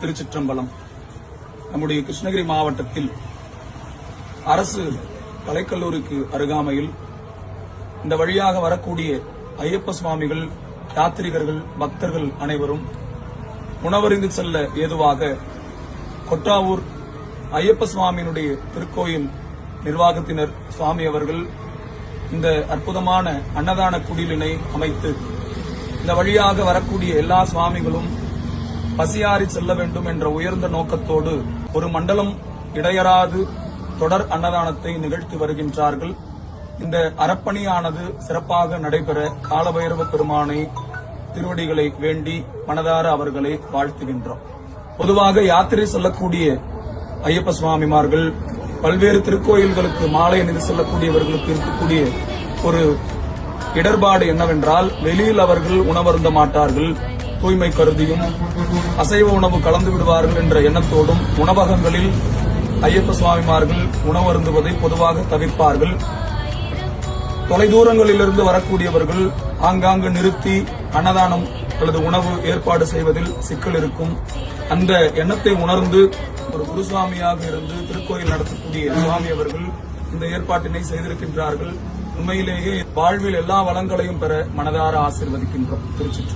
திருச்சிற்றம்பலம். நம்முடைய கிருஷ்ணகிரி மாவட்டத்தில் அரசு கலைக்கல்லூரிக்கு அருகாமையில் இந்த வழியாக வரக்கூடிய ஐயப்ப சுவாமிகள் யாத்திரிகர்கள் பக்தர்கள் அனைவரும் உணவறிந்து செல்ல ஏதுவாக கொட்டாவூர் ஐயப்ப சுவாமியினுடைய திருக்கோயில் நிர்வாகத்தினர் சுவாமி அவர்கள் இந்த அற்புதமான அன்னதான குடிலினை அமைத்து இந்த வழியாக வரக்கூடிய எல்லா சுவாமிகளும் பசியாறி செல்ல வேண்டும் என்ற உயர்ந்த நோக்கத்தோடு ஒரு மண்டலம் இடையறாது தொடர் அன்னதானத்தை நிகழ்த்தி வருகின்றார்கள். இந்த அறப்பணியானது சிறப்பாக நடைபெற காலபைரவ பெருமானை திருவடிகளை வேண்டி மனதார அவர்களை வாழ்த்துகின்றோம். பொதுவாக யாத்திரை செல்லக்கூடிய ஐயப்ப சுவாமிமார்கள் பல்வேறு திருக்கோயில்களுக்கு மாலை அணிந்து செல்லக்கூடியவர்களுக்கு இருக்கக்கூடிய ஒரு இடர்பாடு என்னவென்றால் வெளியில் அவர்கள் உணவருந்த மாட்டார்கள். தூய்மை கருதியும் அசைவ உணவு கலந்து விடுவார்கள் என்ற எண்ணத்தோடும் உணவகங்களில் ஐயப்ப சுவாமிமார்கள் உணவருந்துவதை பொதுவாக தவிர்ப்பார்கள். தொலைதூரங்களிலிருந்து வரக்கூடியவர்கள் ஆங்காங்கு நிறுத்தி அன்னதானம் அல்லது உணவு ஏற்பாடு செய்வதில் சிக்கல் இருக்கும். அந்த எண்ணத்தை உணர்ந்து ஒரு குருசுவாமியாக இருந்து திருக்கோயில் நடத்தக்கூடிய சுவாமி அவர்கள் இந்த ஏற்பாட்டினை செய்திருக்கின்றார்கள். உண்மையிலேயே வாழ்வில் எல்லா வளங்களையும் பெற மனதார ஆசிர்வதிக்கின்றோம். திருச்சி